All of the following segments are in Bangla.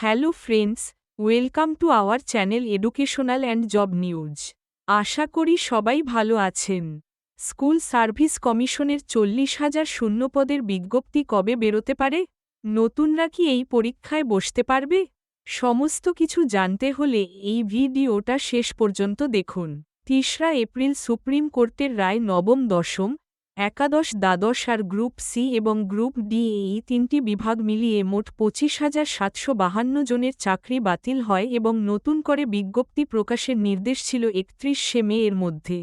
Hello friends welcome to our channel educational and job news আশা করি সবাই ভালো আছেন। স্কুল সার্ভিস কমিশনের চল্লিশ হাজার শূন্যপদের বিজ্ঞপ্তি কবে বেরোতে পারে? নতুনরা কি এই পরীক্ষায় বসতে পারবে? সমস্ত কিছু জানতে হলে এই ভিডিওটা শেষ পর্যন্ত দেখুন। তিসরা এপ্রিল সুপ্রিম কোর্টের রায় নবম দশম একাদশ, দ্বাদশ আর গ্রুপ সি এবং গ্রুপ ডি এই তিনটি বিভাগ মিলিয়ে মোট পঁচিশ হাজার সাতশো বাহান্ন জনের চাকরি বাতিল হয় এবং নতুন করে বিজ্ঞপ্তি প্রকাশের নির্দেশ ছিল একত্রিশে মে এর মধ্যে।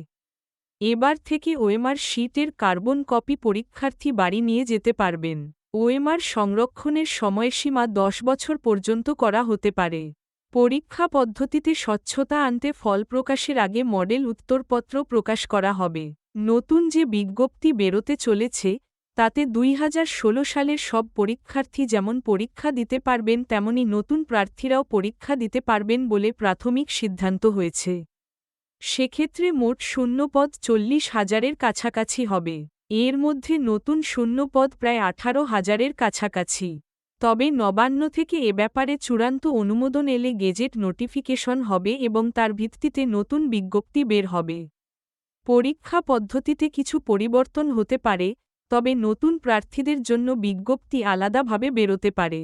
এবার থেকে ওএমআর শীটের কার্বন কপি পরীক্ষার্থী বাড়ি নিয়ে যেতে পারবেন। ওএমআর সংরক্ষণের সময়সীমা দশ বছর পর্যন্ত করা হতে পারে। পরীক্ষা পদ্ধতিতে স্বচ্ছতা আনতে ফল প্রকাশের আগে মডেল উত্তরপত্র প্রকাশ করা হবে। নতুন যে বিজ্ঞপ্তি বেরোতে চলেছে, তাতে দুই হাজার ষোলো সালের সব পরীক্ষার্থী যেমন পরীক্ষা দিতে পারবেন, তেমনি নতুন প্রার্থীরাও পরীক্ষা দিতে পারবেন বলে প্রাথমিক সিদ্ধান্ত হয়েছে। সেক্ষেত্রে মোট শূন্যপদ চল্লিশ হাজারের কাছাকাছি হবে। এর মধ্যে নতুন শূন্যপদ প্রায় আঠারো হাজারের কাছাকাছি। তবে নবান্ন থেকে এ ব্যাপারে চূড়ান্ত অনুমোদন এলে গেজেট নোটিফিকেশন হবে এবং তার ভিত্তিতে নতুন বিজ্ঞপ্তি বের হবে। পরীক্ষা পদ্ধতিতে কিছু পরিবর্তন হতে পারে, তবে নতুন প্রার্থীদের জন্য বিজ্ঞপ্তি আলাদাভাবে বেরোতে পারে।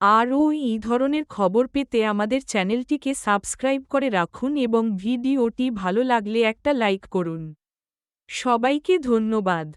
আরও এই ধরনের খবর পেতে আমাদের চ্যানেলটিকে সাবস্ক্রাইব করে রাখুন এবং ভিডিওটি ভালো লাগলে একটা লাইক করুন। সবাইকে ধন্যবাদ।